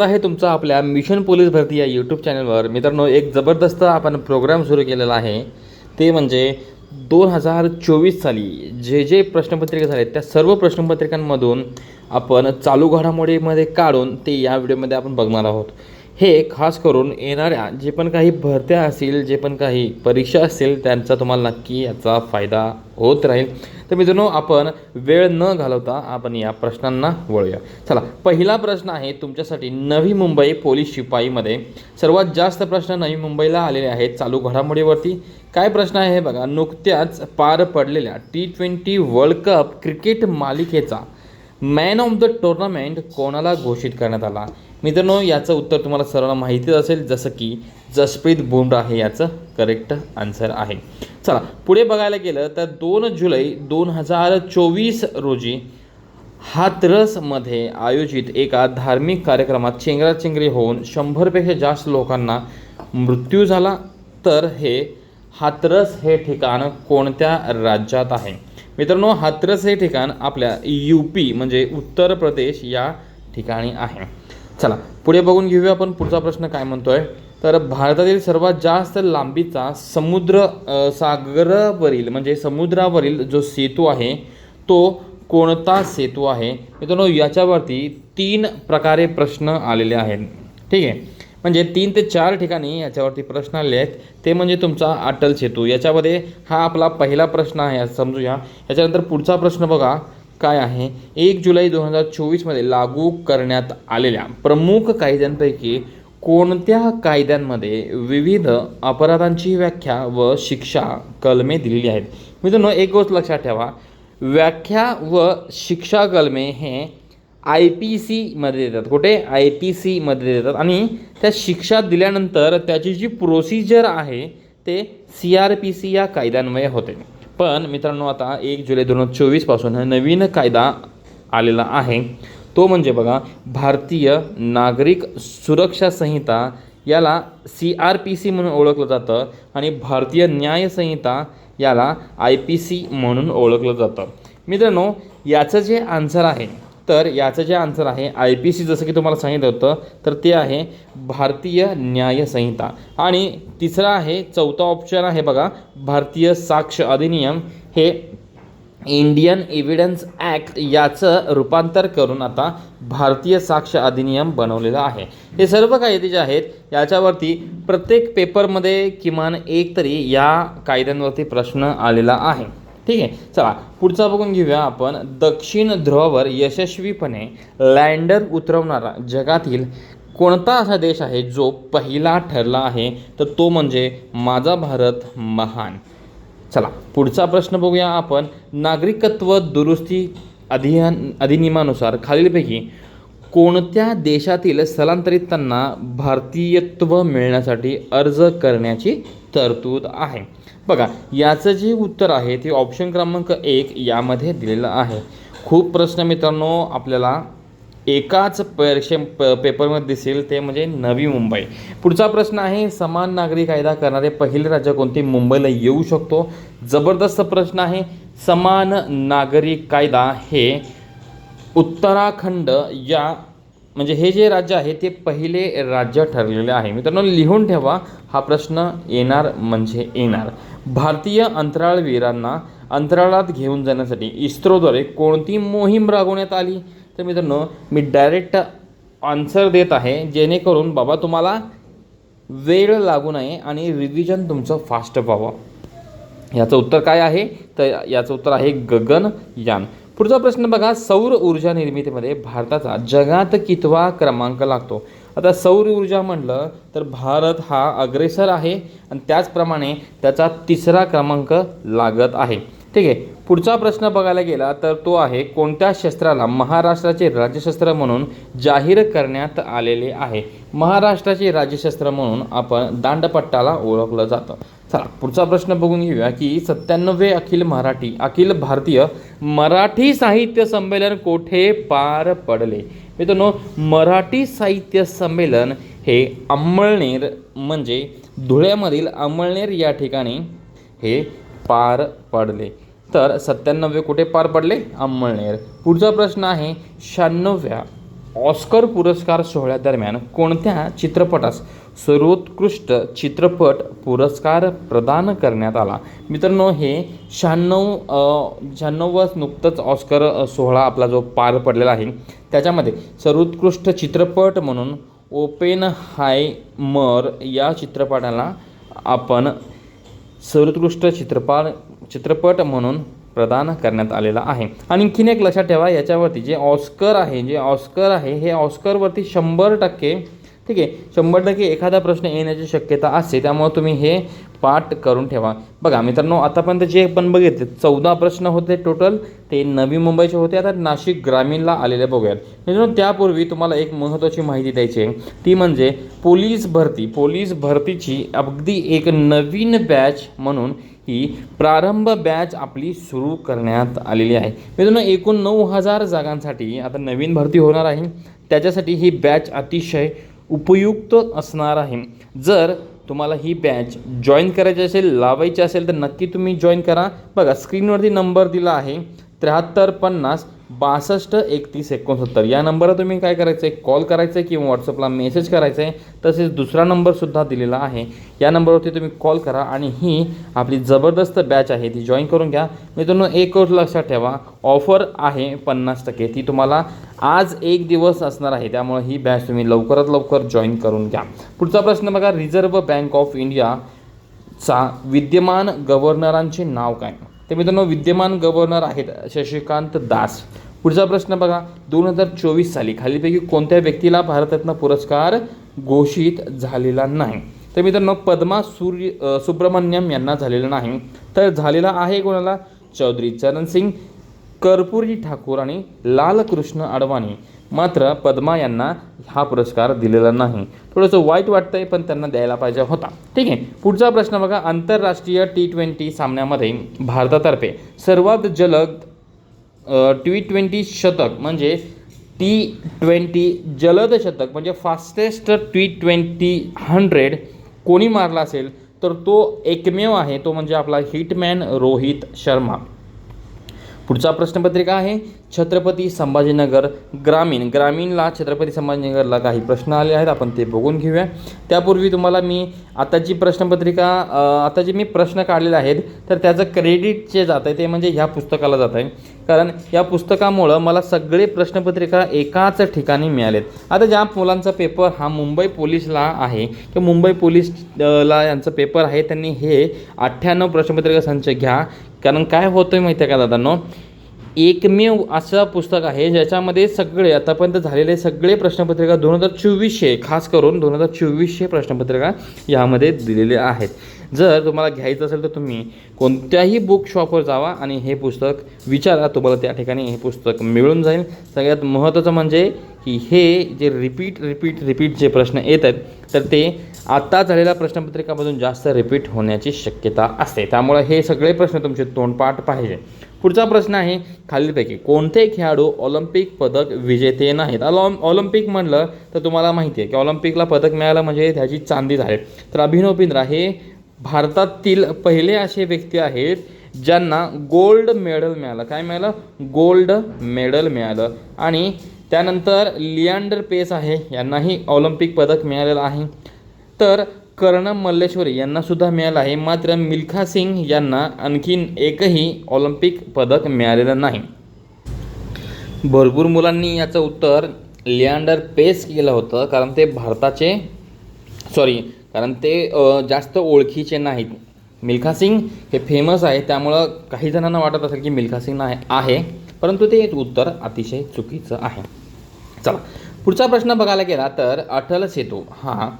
आहे तुमचा आपल्या मिशन पोलीस भरती या यूट्यूब चॅनलवर मित्रांनो एक जबरदस्त आपण प्रोग्राम सुरू केलेला आहे. ते म्हणजे दोन हजार चोवीस साली जे जे प्रश्नपत्रिका झाले त्या सर्व प्रश्नपत्रिकांमधून आपण चालू घडामोडीमध्ये काढून ते या व्हिडिओमध्ये आपण बघणार आहोत. हे खास करून येणाऱ्या जे पण काही भरत्या असतील जे पण काही परीक्षा असतील त्यांचा तुम्हाला नक्की याचा फायदा होत राहील. तर मित्रांनो आपण वेळ न घालवता आपण या प्रश्नांना वळूया. चला पहिला प्रश्न आहे तुमच्यासाठी नवी मुंबई पोलीस शिपाईमध्ये. सर्वात जास्त प्रश्न नवी मुंबईला आलेले आहेत चालू घडामोडीवरती. काय प्रश्न आहे हे बघा. नुकत्याच पार पडलेल्या T twenty world cup cricket मालिकेचा मॅन ऑफ द टुर्नामेंट कोणाला घोषित करण्यात आला? मित्रांनो याचं उत्तर तुम्हाला सर्वांना माहितीच असेल जसं की जसप्रीत बुमराह हे याचं करेक्ट आन्सर आहे. चला पुढे बघायला गेलं तर दोन जुलै दोन हजार चोवीस रोजी हातरसमध्ये आयोजित एका धार्मिक कार्यक्रमात चेंगराचेंगरी होऊन शंभरपेक्षा जास्त लोकांना मृत्यू झाला. तर हे हातरस हे ठिकाण कोणत्या राज्यात आहे? मित्रांनो हातरस हे ठिकाण आपल्या यू पी म्हणजे उत्तर प्रदेश या ठिकाणी आहे. चला पुढे बघून घेऊया आपण पुढचा प्रश्न काय म्हणतो आहे तर भारतातील सर्वात जास्त लांबीचा समुद्र सागरावरील म्हणजे समुद्रावरील जो सेतू आहे तो कोणता सेतू आहे? मित्रांनो याच्यावरती तीन प्रकारे प्रश्न आलेले आहेत. ठीक आहे? म्हणजे तीन ते चार ठिकाणी याच्यावरती प्रश्न आले आहेत. ते म्हणजे तुमचा अटल सेतू. याच्यामध्ये हा आपला पहिला प्रश्न आहे समजूया. याच्यानंतर पुढचा प्रश्न बघा. काय आहे? एक जुलै दोन हजार चोवीसमध्ये लागू करण्यात आलेल्या प्रमुख कायद्यांपैकी कोणत्या कायद्यांमध्ये विविध अपराधांची व्याख्या व शिक्षा कलमे दिलेली आहेत? मित्रांनो एक गोष्ट लक्षात ठेवा. व्याख्या व शिक्षा कलमे हे आय पी सीमध्ये देतात. कुठे? आय पी सीमध्ये देतात. आणि त्या शिक्षा दिल्यानंतर त्याची जी प्रोसिजर आहे ते सी आर पी सी या कायद्यान्वये होते. पण मित्रांनो आता एक जुलै दोन हजार चोवीसपासून नवीन कायदा आलेला आहे. तो म्हणजे बघा भारतीय नागरिक सुरक्षा संहिता याला सी आर पी सी म्हणून ओळखलं जातं आणि भारतीय न्याय संहिता याला आय पी सी म्हणून ओळखलं जातं. मित्रांनो याचं जे आन्सर आहे तर याचं जे आन्सर आहे आय पी सी जसं की तुम्हाला सांगितलं होतं तर ते आहे भारतीय न्याय संहिता. आणि तिसरा आहे चौथा ऑप्शन आहे बघा भारतीय साक्ष अधिनियम. हे इंडियन एव्हिडन्स ॲक्ट याचं रूपांतर करून आता भारतीय साक्ष अधिनियम बनवलेलं आहे. हे सर्व कायदे जे आहेत याच्यावरती प्रत्येक पेपरमध्ये किमान एक तरी या कायद्यांवरती प्रश्न आलेला आहे. ठीक आहे. चला पुढचा बघून घेऊया आपण. दक्षिण ध्रुवावर यशस्वीपणे लँडर उतरवणारा जगातील कोणता असा देश आहे जो पहिला ठरला आहे? तर तो म्हणजे माझा भारत महान. चला पुढचा प्रश्न बघूया आपण. नागरिकत्व दुरुस्ती अधिन अधिनियमानुसार खालीलपैकी कोणत्या देशातील स्थलांतरितांना भारतीयत्व मिळण्यासाठी अर्ज करण्याची तरतूद आहे? बघा याचं जे उत्तर आहे ते ऑप्शन क्रमांक एक यामध्ये दिलेलं आहे. खूप प्रश्न मित्रांनो आपल्याला एकाच परीक्षे प पेपरमध्ये दिसेल ते म्हणजे नवी मुंबई. पुढचा प्रश्न आहे समान नागरी कायदा करणारे पहिले राज्य कोणते? मुंबईला येऊ शकतो. जबरदस्त प्रश्न आहे समान नागरी कायदा हे उत्तराखंड या म्हणजे हे जे राज्य आहे ते पहिले राज्य ठरलेले आहे. मित्रांनो लिहून ठेवा हा प्रश्न येणार म्हणजे येणार. भारतीय अंतराळवीरांना अंतराळात घेऊन जाण्यासाठी इस्रोद्वारे कोणती मोहीम राबवण्यात आली? तर मित्रांनो मी डायरेक्ट आन्सर देत आहे जेणेकरून बाबा तुम्हाला वेळ लागू नये आणि रिव्हिजन तुमचं फास्ट व्हावं. याचं उत्तर काय आहे? तर याचं उत्तर आहे गगनयान पुढचा प्रश्न बघा सौर ऊर्जा निर्मितीमध्ये भारताचा जगात कितवा क्रमांक लागतो? आता सौर ऊर्जा म्हटलं तर भारत हा अग्रेसर आहे आणि त्याचप्रमाणे त्याचा तिसरा क्रमांक लागत आहे. ठीक आहे? पुढचा प्रश्न बघायला गेला तर तो आहे कोणत्या शस्त्राला महाराष्ट्राचे राज्यशस्त्र म्हणून जाहीर करण्यात आलेले आहे? महाराष्ट्राचे राज्यशस्त्र म्हणून आपण दांडपट्टाला ओळखलं जातं. चला पुढचा प्रश्न बघून घेऊया की सत्त्याण्णवे अखिल मराठी अखिल भारतीय मराठी साहित्य संमेलन कोठे पार पडले? मित्रांनो मराठी साहित्य संमेलन हे अंमळनेर म्हणजे धुळ्यामधील अंमळनेर या ठिकाणी हे पार पडले. तर सत्त्याण्णवे कुठे पार पडले? अंमळनेर. पुढचा प्रश्न आहे शहाण्णव्या ऑस्कर पुरस्कार सोहळ्यादरम्यान कोणत्या चित्रपटास सर्वोत्कृष्ट चित्रपट पुरस्कार प्रदान करण्यात आला? मित्रांनो हे शहाण्णव शहाण्णव नुकतंच ऑस्कर सोहळा आपला जो पार पडलेला आहे त्याच्यामध्ये सर्वोत्कृष्ट चित्रपट म्हणून ओपेन हाय मर या चित्रपटाला आपण सर्वोत्कृष्ट चित्रपट चित्रपट म्हणून प्रदान करण्यात आलेला आहे. आणखीन एक लक्षात ठेवा याच्यावरती जे ऑस्कर आहे जे ऑस्कर आहे हे ऑस्करवरती शंभर टक्के ठीक आहे शंभर टक्के एखादा प्रश्न येण्याची शक्यता असते त्यामुळे तुम्ही हे पाठ करून ठेवा. बघा मित्रांनो आतापर्यंत जे पण बघितले चौदा प्रश्न होते टोटल ते नवी मुंबईचे होते. आता नाशिक ग्रामीणला आलेले बघूयात. मित्रांनो त्यापूर्वी तुम्हाला एक महत्त्वाची माहिती द्यायची आहे. ती म्हणजे पोलीस भरती. पोलीस भरतीची अगदी एक नवीन बॅच म्हणून ही प्रारंभ बॅच आपली सुरू करण्यात आलेली आहे. मित्रांनो एकूण नऊ हजार जागांसाठी आता नवीन भरती होणार आहे. त्याच्यासाठी ही बॅच अतिशय उपयुक्त असणार आहे. जर तुम्हाला ही बॅच जॉईन करायची असेल लावायची असेल तर नक्की तुम्ही जॉईन करा. बघा स्क्रीनवरती नंबर दिला आहे. त्र्याहत्तर पन्नास बासष्ट एकतीस एकोणसत्तर. या नंबरवर तुम्ही काय करायचं आहे कॉल करायचं आहे किंवा व्हॉट्सअपला मेसेज करायचा आहे तसेच दुसरा नंबरसुद्धा दिलेला आहे. या नंबरवरती तुम्ही कॉल करा आणि ही आपली जबरदस्त बॅच आहे. ती जॉईन करून घ्या. मित्रांनो एक गोष्ट लक्षात ठेवा. ऑफर आहे पन्नास टक्के. ती तुम्हाला आज एक दिवस असणार आहे. त्यामुळे ही बॅच तुम्ही लवकरात लवकर जॉईन करून घ्या. पुढचा प्रश्न बघा. रिझर्व्ह बँक ऑफ इंडियाचा विद्यमान गव्हर्नरांचे नाव काय? ते मित्रांनो विद्यमान गव्हर्नर आहेत शशिकांत दास. पुढचा प्रश्न बघा दोन हजार चोवीस साली खालीपैकी कोणत्या व्यक्तीला भारतरत्न पुरस्कार घोषित झालेला नाही? तर मित्रांनो पद्मा सूर्य सुब्रमण्यम यांना झालेला नाही. तर झालेला आहे कोणाला? चौधरी चरण सिंग. कर्पुरी ठाकूर आणि लालकृष्ण अडवाणी. मात्र पद्मा यांना हा पुरस्कार दिलेला नाही. थोडंसं वाईट वाटतंय पण त्यांना द्यायला पाहिजे होता. ठीक आहे. पुढचा प्रश्न बघा. आंतरराष्ट्रीय टी ट्वेंटी सामन्यामध्ये भारतातर्फे सर्वात जलद टी ट्वेंटी शतक म्हणजे टी ट्वेंटी जलद शतक म्हणजे फास्टेस्ट टी ट्वेंटी हंड्रेड कोणी मारला असेल तर तो एकमेव आहे. तो म्हणजे आपला हिटमॅन रोहित शर्मा. पुढचा प्रश्नपत्रिका आहे छत्रपती संभाजीनगर ग्रामीण. ग्रामीणला छत्रपती संभाजीनगरला काही प्रश्न आले आहेत आपण ते बघून घेऊया. त्यापूर्वी तुम्हाला मी आताची प्रश्नपत्रिका आता जे मी प्रश्न काढलेले आहेत तर त्याचं क्रेडिट जे जात आहे ते म्हणजे ह्या पुस्तकाला जात आहे कारण या पुस्तकामुळं मला सगळे प्रश्नपत्रिका एकाच ठिकाणी मिळालेत. आता ज्या मुलांचा पेपर हा मुंबई पोलीसला आहे किंवा मुंबई पोलीस ला यांचा पेपर आहे त्यांनी हे अठ्ठ्याण्णव प्रश्नपत्रिका संच घ्या. कारण काय होतं आहे माहिती आहे का दादांनो? एकमेव असं पुस्तक आहे ज्याच्यामध्ये सगळे आतापर्यंत झालेले सगळे प्रश्नपत्रिका दोन हजार चोवीसशे खास करून दोन हजार चोवीसशे प्रश्नपत्रिका यामध्ये दिलेले आहेत. जर तुम्हाला घ्यायचं असेल तर तुम्ही कोणत्याही बुक शॉपवर जावा आणि हे पुस्तक विचारा. तुम्हाला त्या ठिकाणी हे पुस्तक मिळून जाईल. सगळ्यात महत्त्वाचं म्हणजे की हे जे रिपीट रिपीट रिपीट जे प्रश्न येत आहेत तर ते आत्ता झालेल्या प्रश्नपत्रिकामधून जास्त रिपीट होण्याची शक्यता असते. त्यामुळे हे सगळे प्रश्न तुमचे तोंडपाठ पाहिजे. पुढचा प्रश्न आहे खालीलपैकी कोणते खेळाडू ऑलिम्पिक पदक विजेते नाहीत? ऑलॉम ऑलिम्पिक म्हणलं तर तुम्हाला माहिती आहे की ऑलिम्पिकला पदक मिळालं म्हणजे त्याची चांदी झाली. तर अभिनव बिंद्रा हे भारतातील पहिले असे व्यक्ती आहेत ज्यांना गोल्ड मेडल मिळालं. काय मिळालं? गोल्ड मेडल मिळालं. आणि त्यानंतर लियांडर पेस आहे. यांनाही ऑलिम्पिक पदक मिळालेलं आहे. तर कर्णम मल्लेश्वरी यांनासुद्धा मिळालं आहे. मात्र मिल्खा सिंग यांना आणखीन एकही ऑलिम्पिक पदक मिळालेलं नाही. भरपूर मुलांनी याचं उत्तर लियांडर पेस केलं होतं. कारण ते भारताचे सॉरी कारण ते जास्त ओळखीचे नाहीत. मिल्खा सिंग हे फेमस आहे त्यामुळं काही जणांना वाटत असेल की मिल्खा सिंग नाही आहे. परंतु ते उत्तर अतिशय चुकीचं आहे. चला पुढचा प्रश्न बघायला गेला तर अटल सेतू हा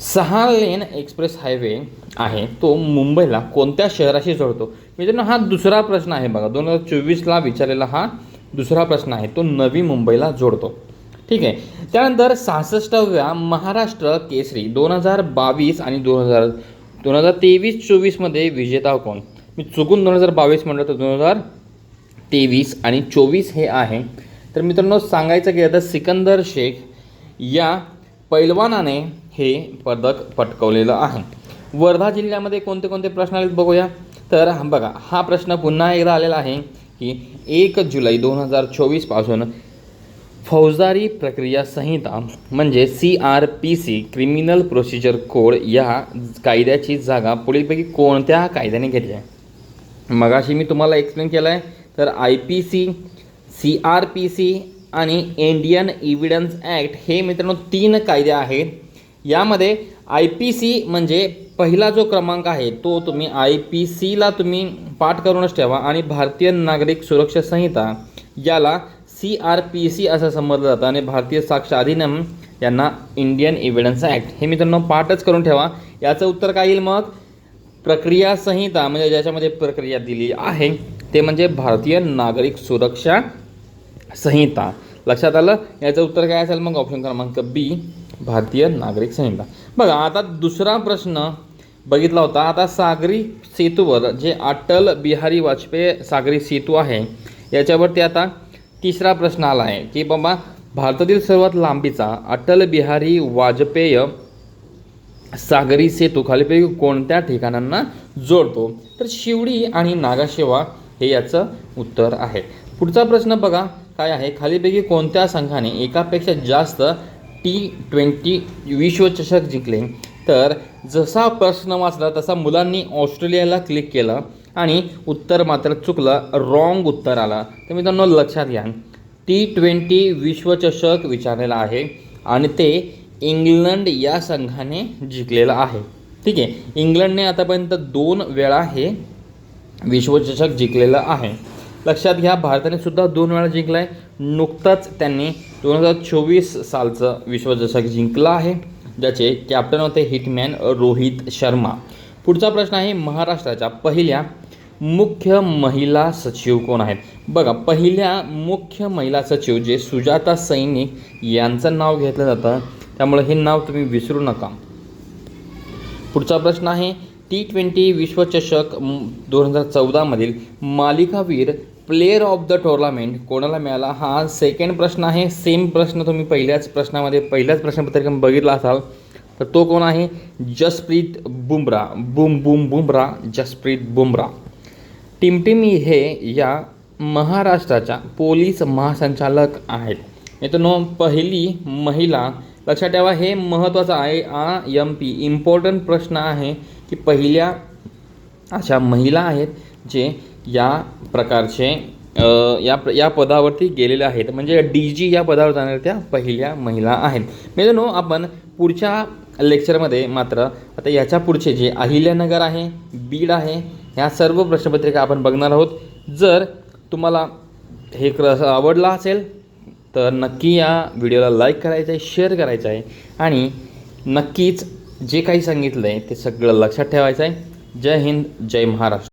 सहा लेन एक्सप्रेस हायवे आहे. तो मुंबईला कोणत्या शहराशी जोडतो? मित्रांनो हा दुसरा प्रश्न आहे बघा. दोन हजार चोवीसला विचारलेला हा दुसरा प्रश्न आहे. तो नवी मुंबईला जोडतो. ठीक आहे. त्यानंतर सहासष्टाव्या महाराष्ट्र केसरी दोन हजार बावीस आणि दोन हजार दोन हजार तेवीस चोवीसमध्ये विजेता कोण? मी चुकून दोन हजार बावीस म्हटलं तर दोन हजार तेवीस आणि चोवीस हे आहे. तर मित्रांनो सांगायचं गेलं तर सिकंदर शेख या पैलवानाने हे पदक पटकवलेलं आहे. वर्धा जिल्ह्यामध्ये कोणते कोणते प्रश्न आलेत बघूया. तर बघा हा प्रश्न पुन्हा एकदा आलेला आहे की एक जुलै दोन हजार चोवीसपासून फौजदारी प्रक्रिया संहिता म्हणजे C R P C criminal procedure code या कायद्याची जागा पुढीलपैकी कोणत्या कायद्याने घेतली आहे? मगाशी मी तुम्हाला एक्सप्लेन केलं आहे तर I P C C R P C आणि इंडियन इव्हिडन्स ॲक्ट हे मित्रांनो तीन कायदे आहेत. यामध्ये आय पी सी म्हणजे पहिला जो क्रमांक आहे तो तुम्ही आय पी सीला तुम्ही पाठ करूनच ठेवा आणि भारतीय नागरिक सुरक्षा संहिता याला सी आर पी सी असं समजलं जातं आणि भारतीय साक्ष अधिनियम यांना इंडियन एव्हिडन्स ॲक्ट हे मित्रांनो पाठच करून ठेवा. याचं उत्तर काय येईल मग? प्रक्रिया संहिता म्हणजे ज्याच्यामध्ये प्रक्रिया दिली आहे ते म्हणजे भारतीय नागरिक सुरक्षा संहिता. लक्षात आलं? याचं उत्तर काय असेल मग? ऑप्शन क्रमांक बी भारतीय नागरिक संहिता. बघा आता दुसरा प्रश्न बघितला होता. आता सागरी सेतूवर जे अटल बिहारी वाजपेयी सागरी सेतू आहे याच्यावरती आता तिसरा प्रश्न आला आहे की बाबा भारतातील सर्वात लांबीचा अटल बिहारी वाजपेयी सागरी सेतू खालीपैकी कोणत्या ठिकाणांना जोडतो? तर शिवडी आणि नागाशेवा हे याचं उत्तर आहे. पुढचा प्रश्न बघा काय आहे? खालीपैकी कोणत्या संघाने एकापेक्षा जास्त टी ट्वेंटी विश्वचषक जिंकले? तर जसा प्रश्न वाचला तसा मुलांनी ऑस्ट्रेलियाला क्लिक केलं. आणि उत्तर मात्र चुकलं रॉंग उत्तर आलं. तर मित्रांनो लक्षात घ्या. टी ट्वेंटी विश्वचषक विचारलेला आहे आणि ते इंग्लंड या संघाने जिंकलेलं आहे. ठीक आहे इंग्लंडने आतापर्यंत दोन वेळा हे विश्वचषक जिंकलेलं आहे. लक्षात घ्या भारताने सुद्धा दोन वेळा जिंकला आहे नुकताच त्यांनी दोन हजार चोवीस सालचं विश्वचषक जिंकलं आहे ज्याचे कॅप्टन होते हिटमॅन रोहित शर्मा. पुढचा प्रश्न आहे महाराष्ट्राच्या पहिल्या मुख्य महिला सचिव कोण आहेत? बघा पहिल्या मुख्य महिला सचिव जे सुजाता सैनिक यांचं नाव घेतलं जातं. त्यामुळे हे नाव तुम्ही विसरू नका. पुढचा प्रश्न आहे टी ट्वेंटी विश्वचषक दोन हजार चौदामधील मालिकावीर प्लेयर ऑफ द टोर्नामेंट कोणाला मिळाला? हा सेकंड प्रश्न आहे. सेम प्रश्न तुम्ही पहिल्याच प्रश्नामध्ये पहिल्याच प्रश्नपत्रिका बघितला असाल. तर तो कोण आहे? जसप्रीत बुमरा. बुम बुम बुमरा. जसप्रीत बुमरा. टिमटिमी हे या महाराष्ट्राच्या पोलीस महासंचालक आहेत. मित्रांनो पहिली महिला लक्षात ठेवा हे महत्त्वाचं आहे. आ यम पी इम्पॉर्टंट प्रश्न आहे की पहिल्या अशा महिला आहेत जे या प्रकारचे या या पदावरती गेलेल्या आहेत. म्हणजे डी जी या पदावर जाणाऱ्या त्या पहिल्या महिला आहेत. मित्रांनो आपण पुढच्या लेक्चरमध्ये मात्र आता याच्या पुढचे जे अहिल्यानगर आहे बीड आहे ह्या सर्व प्रश्नपत्रिका आपण बघणार आहोत. जर तुम्हाला हे क्रस आवडला असेल तर नक्की या व्हिडिओला लाईक करायचं आहे शेअर करायचं आहे आणि नक्कीच जे काही सांगितलं आहे ते सगळं लक्षात ठेवायचं आहे. जय हिंद जय महाराष्ट्र.